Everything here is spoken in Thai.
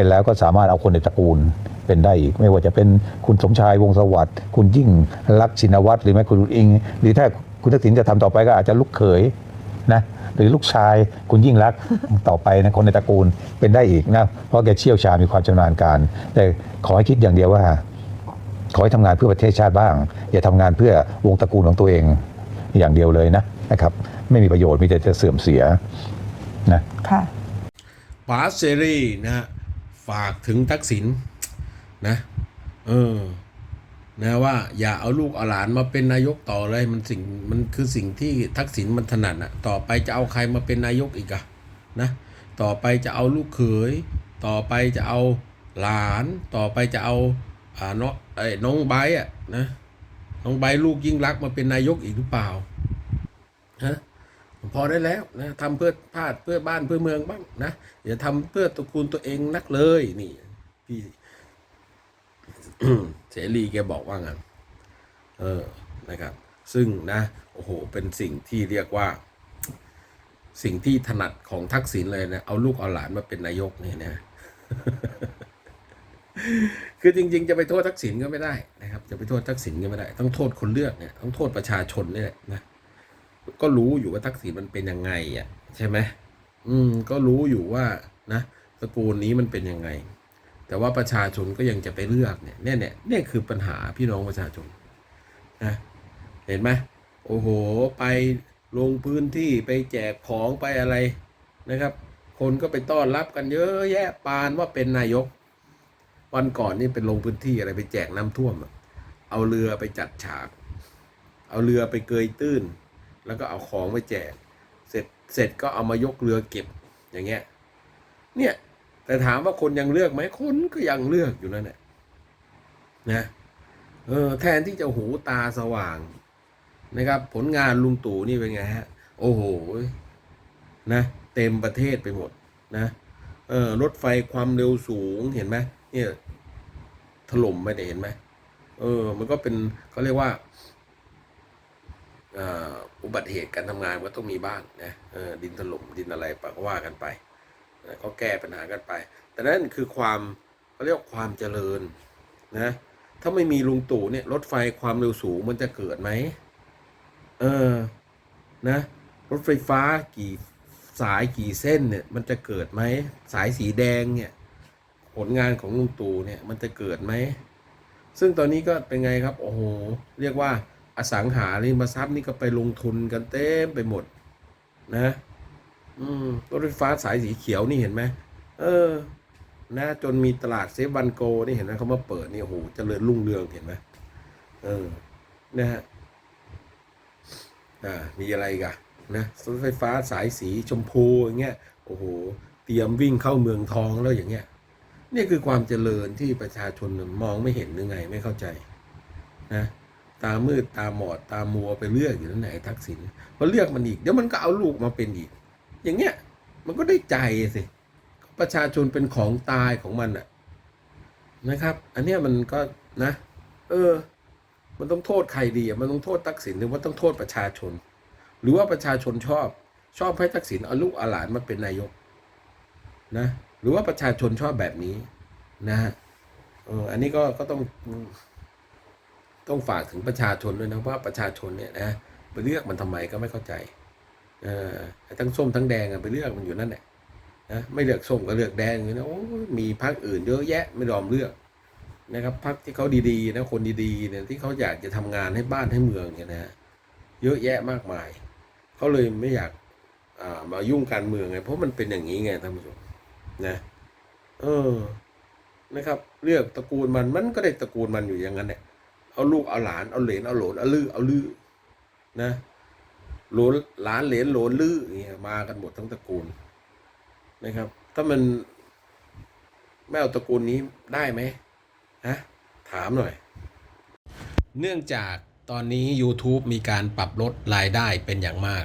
เป็นแล้วก็สามารถเอาคนในตระกูลเป็นได้อีก ไม่ว่าจะเป็นคุณสมชายวงศ์สวัสดิ์คุณยิ่งรักษณ์ชินวัตรหรือแม้คุณอิง หรือถ้าคุณทักษิณจะทำต่อไปก็อาจจะลูกเขยนะหรือลูกชายคุณยิ่งรักษณ์ต่อไปนะคนในตระกูลเป็นได้อีกนะเพราะแกเชี่ยวชาญมีความชำนาญการ แต่ขอให้คิดอย่างเดียวว่า ขอให้ทำงานเพื่อประเทศชาติบ้าง อย่าทำงานเพื่อวงตระกูลของตัวเองอย่างเดียวเลยนะนะครับ ไม่มีประโยชน์มีแต่จะเสื่อมเสียนะค่ะป๋าเซรีนะฮะ ฝากถึงทักษิณนะ เออ นะว่า อย่าเอาลูกเอาหลานมาเป็นนายกต่อเลยมันสิ่งมันคือสิ่งที่ทักษิณมันถนัดอะต่อไปจะเอาใครมาเป็นนายกอีกอะนะ ต่อไปจะเอาลูกเขย ต่อไปจะเอาหลาน ต่อไปจะเอาอ่าน้องไอ้น้องไบอะนะน้องไบลูกยิ่งรักมาเป็นนายกอีกหรือเปล่าฮะ พอได้แล้วนะทำเพื่อพาดเพื่อบ้านเพื่อเมืองบ้างนะอย่าทำเพื่อตระกูลตัวเองนักเลยนี่พี่เสรีแกบอกว่างั้นเออนะครับ ซึ่งนะโอ้โหเป็นสิ่งที่เรียกว่า สิ่งที่ถนัดของทักษิณเลยนะเอาลูกเอาหลานมาเป็นนายกเนี่ยนะคือจริง ๆ จะไปโทษทักษิณก็ไม่ได้นะครับ จะไปโทษทักษิณก็ไม่ได้ ต้องโทษคนเลือกเนี่ยต้องโทษประชาชนนี่แหละนะ ก็รู้อยู่ว่าทักษิณมันเป็นยังไงอะใช่ไหมอืม ก็รู้อยู่ว่านะตระกูลนี้มันเป็นยังไง แต่ว่าประชาชนก็ยังจะไปเลือกเนี่ยเนี่ยเนี่ยเนี่ยคือปัญหาพี่น้องประชาชนนะเห็นไหมโอ้โห ไปลงพื้นที่ไปแจกของไปอะไรนะครับ คนก็ไปต้อนรับกันเยอะแยะปานว่าเป็นนายก วันก่อนนี่เป็นลงพื้นที่อะไรไปแจกน้ำท่วม เอาเรือไปจัดฉาก เอาเรือไปเกยตื้น แล้วก็เอาของไปแจก เสร็จเสร็จก็เอามายกเรือเก็บอย่างเงี้ยเนี่ยแต่ถามว่าคนยังเลือกไหมคนก็ยังเลือกอยู่นั่นแหละนะเออแทนที่จะหูตาสว่างนะครับ ผลงานลุงตู่นี่เป็นไงฮะ โอ้โหนะเต็มประเทศไปหมดนะเออรถไฟความเร็วสูงเห็นไหมเนี่ยถล่มไปเนี่ยเห็นไหมเออ มันก็เป็นเขาเรียกว่า อุบัติเหตุการทำงานก็ต้องมีบ้างนะดินถล่มดินอะไรปะก็ว่ากันไปก็แก้ปัญหากันไป แต่นั่นคือความเขาเรียกว่าความเจริญนะถ้าไม่มีลุงตู่เนี่ยรถไฟความเร็วสูงมันจะเกิดไหมเออนะรถไฟฟ้ากี่สายกี่เส้นเนี่ยมันจะเกิดไหมสายสีแดงเนี่ยผลงานของลุงตู่เนี่ยมันจะเกิดไหมซึ่งตอนนี้ก็เป็นไงครับโอ้โหเรียกว่า อสังหาริมทรัพย์นี่ก็ไปลงทุนกันเต็มไปหมด นะอืมรถไฟฟ้าสายสีเขียวนี่เห็นไหมเออ นะ จนมีตลาดเซฟวันโก นี่เห็นไหมเขามาเปิดนี่โอ้โหเจริญรุ่งเรืองเห็นไหมเออ นะฮะอ่ามีอะไรกันนะรถไฟฟ้าสายสีชมพูอย่างเงี้ยโอ้โห เตรียมวิ่งเข้าเมืองทองแล้วอย่างเงี้ยนี่คือความเจริญที่ประชาชนมองไม่เห็นหรือไงไม่เข้าใจ นะ ตามืดตาหมอดตามัวไปเลือกอยู่นั่นไหนทักษิณพอเลือกมันอีกเดี๋ยวมันก็เอาลูกมาเป็นอีก อย่างเงี้ยมันก็ได้ใจสิประชาชนเป็นของตายของมันอะนะครับ อันเนี้ยมันก็นะ เออ มันต้องโทษใครดีอะมันต้องโทษทักษิณหรือว่าต้องโทษประชาชน หรือว่าประชาชนชอบ ชอบให้ทักษิณเอาลูกเอาหลานมาเป็นนายก นะ หรือว่าประชาชนชอบแบบนี้นะฮะเอออันนี้ก็ก็ต้อง ต้องฝากถึงประชาชนด้วยนะว่าประชาชนเนี่ยนะไปเลือกมันทำไมก็ไม่เข้าใจเออทั้งส้มทั้งแดงอะไปเลือกมันอยู่นั่นแหละนะไม่เลือกส้มก็เลือกแดงอยู่นะโอ้มีพรรคอื่นเยอะแยะไม่ยอมเลือกนะครับพรรคที่เขาดีๆนะคนดีๆเนี่ยที่เขาอยากจะทำงานให้บ้านให้เมืองเนี่ยนะเยอะแยะมากมายเขาเลยไม่อยากมายุ่งการเมืองไงเพราะมันเป็นอย่างนี้ไงท่านผู้ชมนะเออนะครับ เลือกตระกูลมันมันก็ได้ตระกูลมันอยู่อย่างนั้นแหละ เอาลูกเอาหลานเอาเหลนเอาหลนเอาลือเอาลือนะหลนหลานเหลนหลนลืออย่างเงี้ยมากันหมดทั้งตระกูลนะครับ ถ้ามันไม่เอาตระกูลนี้ได้ไหมฮะถามหน่อย เนื่องจากตอนนี้ YouTube มีการปรับลดรายได้เป็นอย่างมาก